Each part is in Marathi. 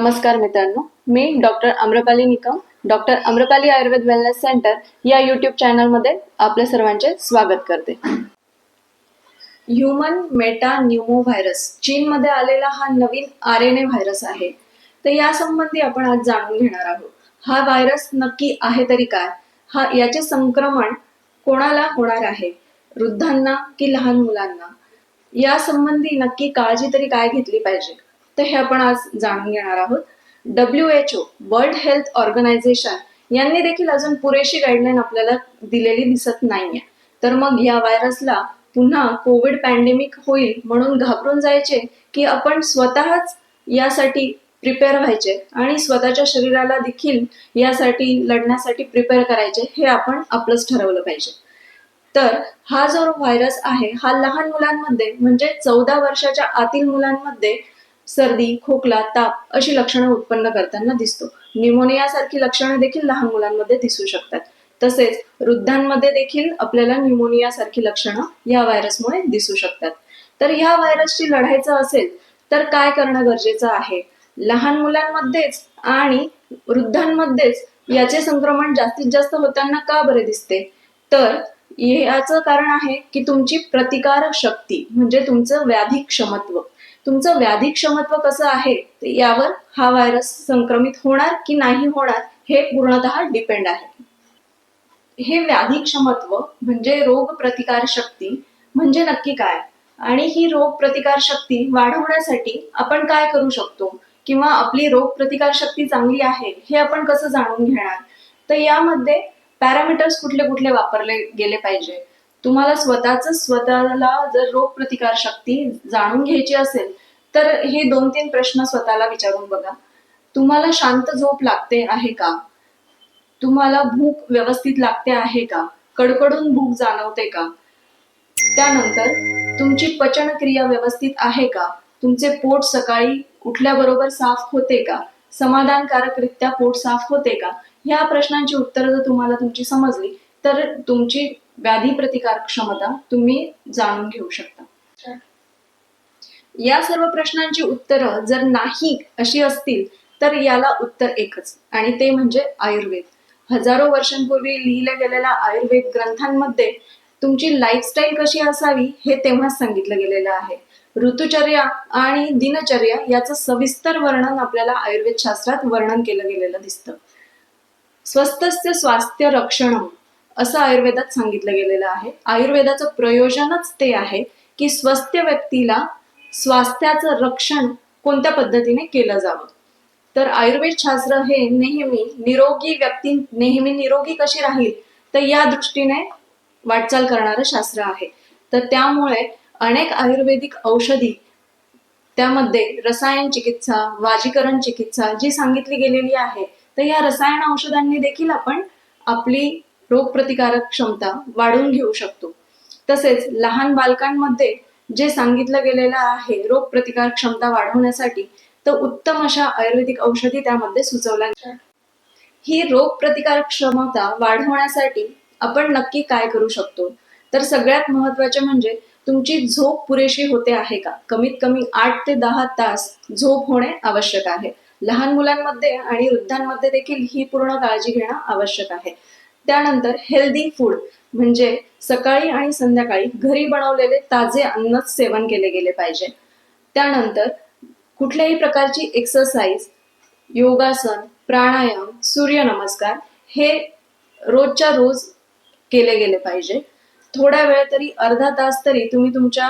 नमस्कार मित्रांनो. मी doctor Amrapali Nikam doctor Amrapali Ayurved wellness centre या यूट्यूब चॅनलमध्ये आपल्या सर्वांचे स्वागत करते. ह्युमन मेटा न्यूमो व्हायरस चीनमध्ये आलेला हा नवीन आर एन ए व्हायरस आहे. तर या संबंधी आपण आज जाणून घेणार आहोत. हा व्हायरस नक्की आहे तरी काय? हा याचे संक्रमण कोणाला होणार आहे? वृद्धांना की लहान मुलांना? या संबंधी नक्की काळजी तरी काय घेतली पाहिजे? तर हे आपण आज जाणून घेणार आहोत. W H O world health organisation यांनी देखील अजून पुरेशी गाईडलाईन आपल्याला दिलेली दिसत नाहीये. तर मग या व्हायरसला पुन्हा कोविड पॅन्डेमिक होईल म्हणून घाबरून जायचे की आपण स्वतःच यासाठी प्रिपेअर व्हायचे आणि स्वतःच्या शरीराला देखील यासाठी लढण्यासाठी प्रिपेअर करायचे हे आपण आपलंच ठरवलं पाहिजे. तर हा जो व्हायरस आहे हा लहान मुलांमध्ये म्हणजे चौदा वर्षाच्या आतील मुलांमध्ये सर्दी खोकला ताप अशी लक्षणं उत्पन्न करताना दिसतो. न्युमोनिया सारखी लक्षणं देखील लहान मुलांमध्ये दिसू शकतात. तसेच वृद्धांमध्ये देखील आपल्याला न्युमोनिया सारखी लक्षणं या व्हायरसमुळे दिसू शकतात. तर ह्या व्हायरसशी लढायचं असेल तर काय करणं गरजेचं आहे? लहान मुलांमध्येच आणि वृद्धांमध्येच याचे संक्रमण जास्तीत जास्त होताना का बरे दिसते? तर याचं कारण आहे की तुमची प्रतिकारक शक्ती म्हणजे तुमचं व्याधी क्षमत्व तुमचं व्याधी क्षमत्व कसं आहे यावर हा व्हायरस संक्रमित होणार की नाही होणार हे पूर्णतः डिपेंड आहे. हे व्याधी क्षमत्व म्हणजे रोग प्रतिकार शक्ती म्हणजे नक्की काय? आणि ही रोग प्रतिकार शक्ती वाढवण्यासाठी आपण काय करू शकतो? किंवा आपली रोग प्रतिकार शक्ती चांगली आहे हे आपण कसं जाणून घेणार? तर यामध्ये पॅरामीटर्स कुठले कुठले वापरले गेले पाहिजे. तुम्हाला स्वतःच स्वतःला जर रोग प्रतिकार शक्ती जाणून घ्यायची असेल तर हे दोन तीन प्रश्न स्वतःला विचारून बघा. तुम्हाला शांत झोप लागते आहे का? तुम्हाला भूक व्यवस्थित लागते आहे का? कडकडून भूक जाणवते का? त्यानंतर तुमची पचन क्रिया व्यवस्थित आहे का? तुमचे पोट सकाळी उठल्याबरोबर साफ होते का? समाधानकारकरित्या पोट साफ होते का? ह्या प्रश्नांची उत्तरं जर तुम्हाला तुमची समजली तर तुमची व्याधी प्रतिकार क्षमता तुम्ही जाणून घेऊ शकता. या सर्व प्रश्नांची उत्तरं जर नाही अशी असतील तर याला उत्तर एकच आणि ते म्हणजे आयुर्वेद. हजारो वर्षांपूर्वी लिहिल्या गेलेल्या आयुर्वेद ग्रंथांमध्ये तुमची लाईफस्टाईल कशी असावी हे तेव्हाच सांगितलं गेलेलं आहे. ऋतुचर्या आणि दिनचर्या याचं सविस्तर वर्णन आपल्याला आयुर्वेद शास्त्रात वर्णन केलं गेलेलं दिसतं. स्वस्तस्य स्वास्थ्य रक्षण असं आयुर्वेदात सांगितलं गेलेलं आहे. आयुर्वेदाचं प्रयोजनच ते आहे की स्वस्थ व्यक्तीला स्वास्थ्याचं रक्षण कोणत्या पद्धतीने केलं जावं? तर आयुर्वेद शास्त्र हे नेहमी निरोगी व्यक्ती नेहमी निरोगी कशी राहील तर या दृष्टीने वाटचाल करणारं शास्त्र आहे. तर त्यामुळे अनेक आयुर्वेदिक औषधी त्यामध्ये रसायन चिकित्सा वाजीकरण चिकित्सा जी सांगितली गेलेली आहे तर या रसायन औषधांनी देखील आपण आपली रोगप्रतिकारक क्षमता वाढवून घेऊ शकतो. तसेच लहान बालकांमध्ये जे सांगितलं गेलेलं आहे रोगप्रतिकार क्षमता वाढवण्यासाठी तर उत्तम अशा आयुर्वेदिक औषधी त्यामध्ये सुचवल्या ही रोगप्रतिकारक क्षमता वाढवण्यासाठी आपण नक्की काय करू शकतो? तर सगळ्यात महत्त्वाचे म्हणजे तुमची झोप पुरेशी होते आहे का? कमीत कमी आठ ते दहा तास झोप होणे आवश्यक आहे. लहान मुलांमध्ये आणि वृद्धांमध्ये देखील ही पूर्ण काळजी घेणं आवश्यक आहे. त्यानंतर हेल्दी फूड म्हणजे सकाळी आणि संध्याकाळी घरी बनवलेले ताजे अन्नच सेवन केले गेले पाहिजे. त्यानंतर कुठल्याही प्रकारची एक्सरसाइज योगासन प्राणायाम सूर्यनमस्कार हे रोजच्या रोज केले गेले पाहिजे. थोडा वेळ तरी अर्धा तास तरी तुम्ही तुमच्या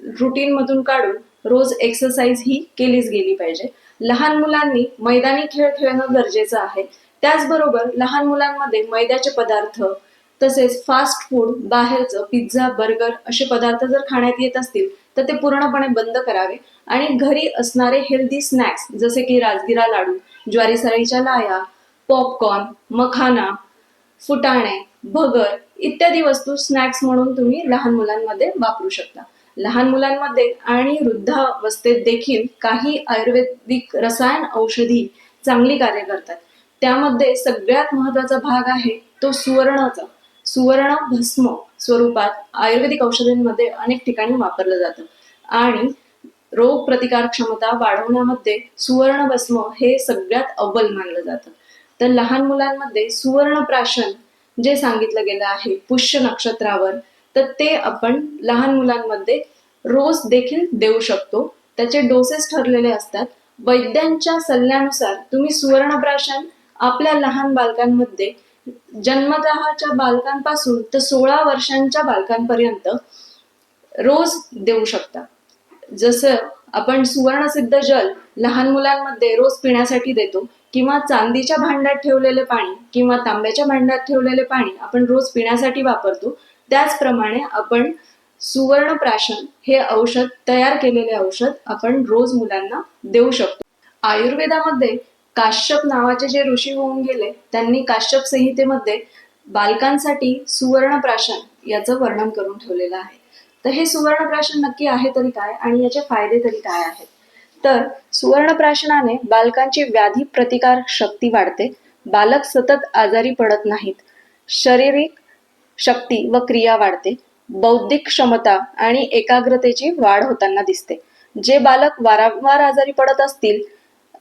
रुटीन मधून काढून रोज एक्सरसाइज ही केलीच गेली पाहिजे. लहान मुलांनी मैदानी खेळ खेळणं गरजेचं आहे. त्याचबरोबर लहान मुलांमध्ये मैद्याचे पदार्थ तसेच फास्ट फूड बाहेरचं पिझ्झा बर्गर असे पदार्थ जर खाण्यात येत असतील तर ते पूर्णपणे बंद करावे. आणि घरी असणारे हेल्दी स्नॅक्स जसे की राजगिरा लाडू ज्वारी सळीच्या लाया पॉपकॉर्न मखाना फुटाणे भगर इत्यादी वस्तू स्नॅक्स म्हणून तुम्ही लहान मुलांमध्ये वापरू शकता. लहान मुलांमध्ये आणि वृद्धावस्थेत देखील काही आयुर्वेदिक रसायन औषधी चांगली कार्य करतात. त्यामध्ये सगळ्यात महत्त्वाचा भाग आहे तो सुवर्णाचा. सुवर्ण भस्म स्वरूपात आयुर्वेदिक औषधांमध्ये अनेक ठिकाणी वापरलं जातं. आणि रोग प्रतिकार क्षमता वाढवण्यामध्ये सुवर्ण भस्म हे सगळ्यात अव्वल मानलं जातं. तर लहान मुलांमध्ये सुवर्ण प्राशन जे सांगितलं गेलं आहे पुष्य नक्षत्रावर तर ते आपण लहान मुलांमध्ये रोज देखील देऊ शकतो. त्याचे डोसेस ठरलेले असतात. वैद्यांच्या सल्ल्यानुसार तुम्ही सुवर्णप्राशन आपल्या लहान बालकांमध्ये जन्मतःच्या बालकांपासून तर सोळा वर्षांच्या बालकांपर्यंत रोज देऊ शकता. जसं आपण सुवर्णसिद्ध जल लहान मुलांमध्ये रोज पिण्यासाठी देतो किंवा चांदीच्या भांड्यात ठेवलेले पाणी किंवा तांब्याच्या भांड्यात ठेवलेले पाणी आपण रोज पिण्यासाठी वापरतो त्याचप्रमाणे आपण सुवर्ण प्राशन हे औषध तयार केलेले औषध आपण रोज मुलांना देऊ शकतो. आयुर्वेदामध्ये काश्यप नावाचे जे ऋषी होऊन गेले त्यांनी काश्यप संहितेमध्ये बालकांसाठी सुवर्ण प्राशन याचं वर्णन करून ठेवलेलं आहे. तर हे सुवर्ण प्राशन नक्की आहे तरी काय आणि याचे फायदे तरी काय आहेत? तर सुवर्ण प्राशनाने बालकांची व्याधी प्रतिकार शक्ती वाढते बालक सतत आजारी पडत नाहीत शारीरिक शक्ती व क्रिया वाढते बौद्धिक क्षमता आणि एकाग्रतेची वाढ होताना दिसते. जे बालक वारंवार आजारी पडत असतील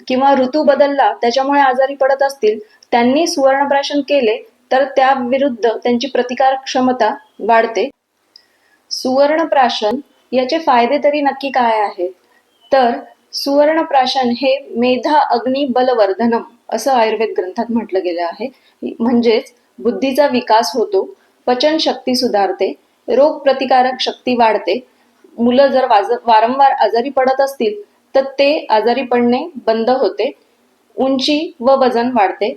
किंवा ऋतू बदलला त्याच्यामुळे आजारी पडत असतील त्यांनी सुवर्णप्राशन केले तर त्या विरुद्ध त्यांची प्रतिकार क्षमता वाढते. सुवर्णप्राशन याचे फायदे तरी नक्की काय आहेत? तर सुवर्णप्राशन हे मेधा अग्नी बलवर्धनम असं आयुर्वेद ग्रंथात म्हटलं गेलं आहे. म्हणजेच बुद्धीचा विकास होतो पचन शक्ती सुधारते रोग प्रतिकारक शक्ती वाढते. मुलं जर वाज वारंवार आजारी पडत असतील तर ते आजारी पडणे बंद होते. उंची व वजन वाढते.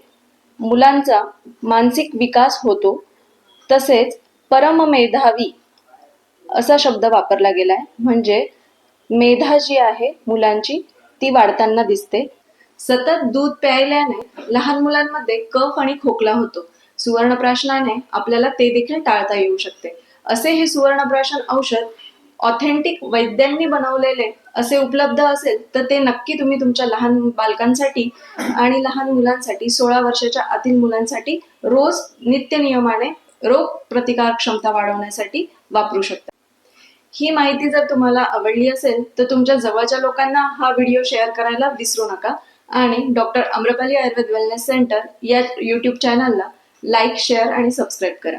मुलांचा मानसिक विकास होतो. तसेच परममेधावी असा शब्द वापरला गेलाय. म्हणजे मेधा जी आहे मुलांची ती वाढताना दिसते. सतत दूध प्यायल्याने लहान मुलांमध्ये कफ आणि खोकला होतो. सुवर्णप्राशनाने आपल्याला ते देखील टाळता येऊ शकते. असे हे सुवर्णप्राशन औषध ऑथेंटिक वैद्यांनी बनवलेले असे उपलब्ध असेल तर ते नक्की तुम्ही तुमच्या लहान बालकांसाठी आणि लहान मुलांसाठी सोळा वर्षाच्या आतील मुलांसाठी रोज नित्य नियमाने रोग प्रतिकार क्षमता वाढवण्यासाठी वापरू शकता. ही माहिती जर तुम्हाला आवडली असेल तर तुमच्या जवळच्या लोकांना हा व्हिडिओ शेअर करायला विसरू नका. आणि doctor Amrapali Ayurved wellness centre या यूट्यूब चॅनलला लाईक शेअर आणि सबस्क्राईब करा.